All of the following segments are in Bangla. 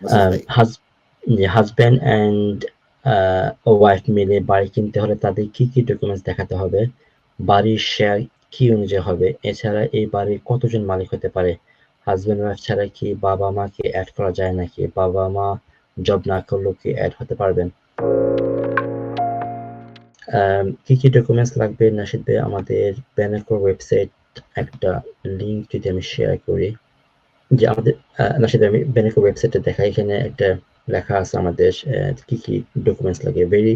ভাই হাজব্যান্ড অ্যান্ড ওয়াইফ মিলে বাড়ি কিনতে হলে তাদের কি কি ডকুমেন্টস দেখাতে হবে? বাড়ির শেয়ার কি অনুযায়ী হবে? এছাড়া এই বাড়ির কতজন মালিক হতে পারে? হাজব্যান্ড ওয়াইফ ছাড়া কি বাবা মাকে অ্যাড করা যায় নাকি? বাবা মা জব না করলেও কি অ্যাড হতে পারবেন? কি কি ডকুমেন্টস লাগবে নাসিদ ভাই? আমাদের ব্যানাকোর ওয়েবসাইট একটা লিংক যদি আমি শেয়ার করি। যে আমাদের ভাই, আমি ব্যানাকোর ওয়েবসাইটে দেখা এখানে একটা লেখা আছে আমাদের কি কি ডকুমেন্টস লাগে ভেরি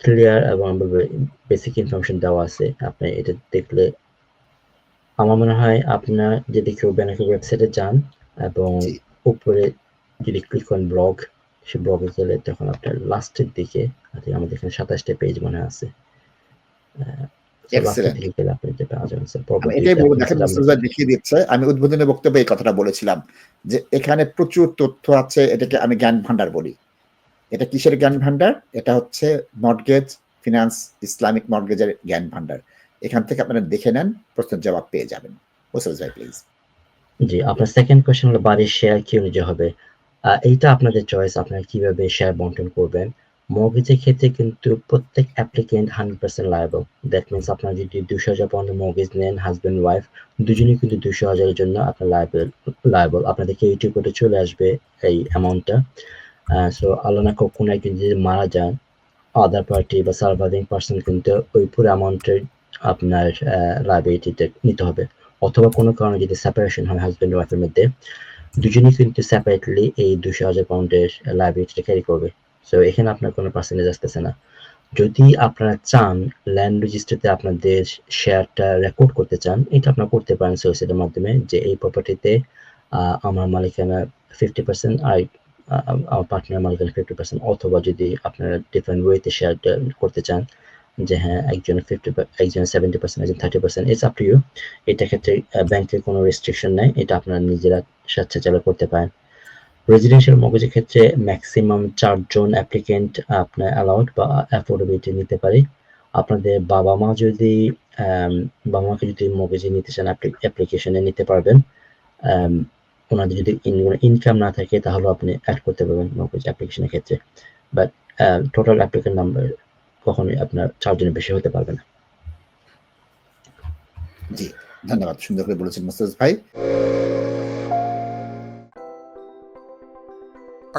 ক্লিয়ার এবং বেসিক ইনফরমেশন দেওয়া আছে আপনি এটা দেখলে আমার মনে হয় আপনার যদি কেউ ব্যানাকের ওয়েবসাইটে যান এবং। উপরে যদি ক্লিক করেন ব্লগ সে ব্লগে গেলে তখন আপনার লাস্টের দিকে আমাদের এখানে সাতাশটা পেজ মনে আছে আমি এটাই বলব দেখেন দেখিয়ে দিচ্ছে আমি উদ্বোধনী বক্তব্যে এই কথাটা বলেছিলাম যে এখানে প্রচুর তথ্য আছে এটাকে আমি জ্ঞান ভান্ডার বলি। এটা কিসের জ্ঞান ভান্ডার এটা হচ্ছে মর্গেজ ফিনান্স ইসলামিক মর্গেজের জ্ঞান ভান্ডার এখান থেকে আপনারা দেখে নেন প্রশ্নের জবাব পেয়ে যাবেন। ভাই প্লিজ জি আপনার সেকেন্ড কোয়েশ্চেন হলো বাড়ির শেয়ার কি অনুযায়ী হবে? এইটা আপনাদের চয়েস আপনারা কীভাবে শেয়ার বন্টন করবেন? মর্গেজের ক্ষেত্রে কিন্তু প্রত্যেক applicant hundred percent liable that means আপনারা যদি দুশো হাজার পাউন্ডের মর্গেজ নেন হাজব্যান্ড ওয়াইফ দুজনেই কিন্তু দুশো হাজারের জন্য আপনার লায়াবল লায়াবল আপনাদেরকে ইউটিউব করে চলে আসবে এই অ্যামাউন্টটা সো আল্লাহ না কোনো একজন যদি মারা যান আদার পার্টি বা সার্ভাইভিং পার্সন কিন্তু ওই পুরো অ্যামাউন্টের আপনার লাইবিলিটিতে নিতে হবে। অথবা কোনো কারণে যদি সেপারেশন হয় হাজব্যান্ড ওয়াইফের মধ্যে, দুজনেই কিন্তু সেপারেটলি এই দুশো হাজার পাউন্ডের লাইবিলিটিটা ক্যারি করবে। সো এখানে আপনার কোনো পার্সেন্টেজ আসতেছে না। যদি আপনারা চান ল্যান্ড রেজিস্ট্রিতে আপনাদের শেয়ারটা রেকর্ড করতে চান, এটা আপনারা করতে পারেন সোসাইটির মাধ্যমে যে এই প্রপার্টিতে আমার মালিকানা ফিফটি পার্সেন্ট আর আমার পার্টনার মালিকানা ফিফটি পার্সেন্ট অথবা যদি আপনারা ডিফারেন্ট ওয়েতে শেয়ারটা করতে চান, যে হ্যাঁ একজন ফিফটি একজন সেভেন্টি পার্সেন্ট একজন thirty percent it's up to you এটা ক্ষেত্রে ব্যাংকের কোনো রেস্ট্রিকশন নাই, এটা আপনারা নিজেরা স্বেচ্ছাচারে করতে পারেন। রেজিডেন্সিয়াল মর্গেজের ক্ষেত্রে ম্যাক্সিমাম চারজন অ্যাপ্লিকেন্ট আপনার অ্যালাউড বা অ্যাফোর্ডেবিলিটি নিতে পারে। আপনাদের বাবা মা যদি বাবা মাকে যদি মর্গেজে নিতে চান অ্যাপ্লিকেশনে নিতে পারবেন। ওনাদের যদি ইনকাম না থাকে, তাহলে আপনি অ্যাড করতে পারবেন মর্গেজ অ্যাপ্লিকেশনের ক্ষেত্রে। বাট টোটাল অ্যাপ্লিকেন্ট নাম্বার কখনোই আপনার চারজনের বেশি হতে পারবে না। জি, ধন্যবাদ। সুন্দর করে বলেছেন মোস্তাফিজ ভাই।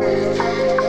thank you.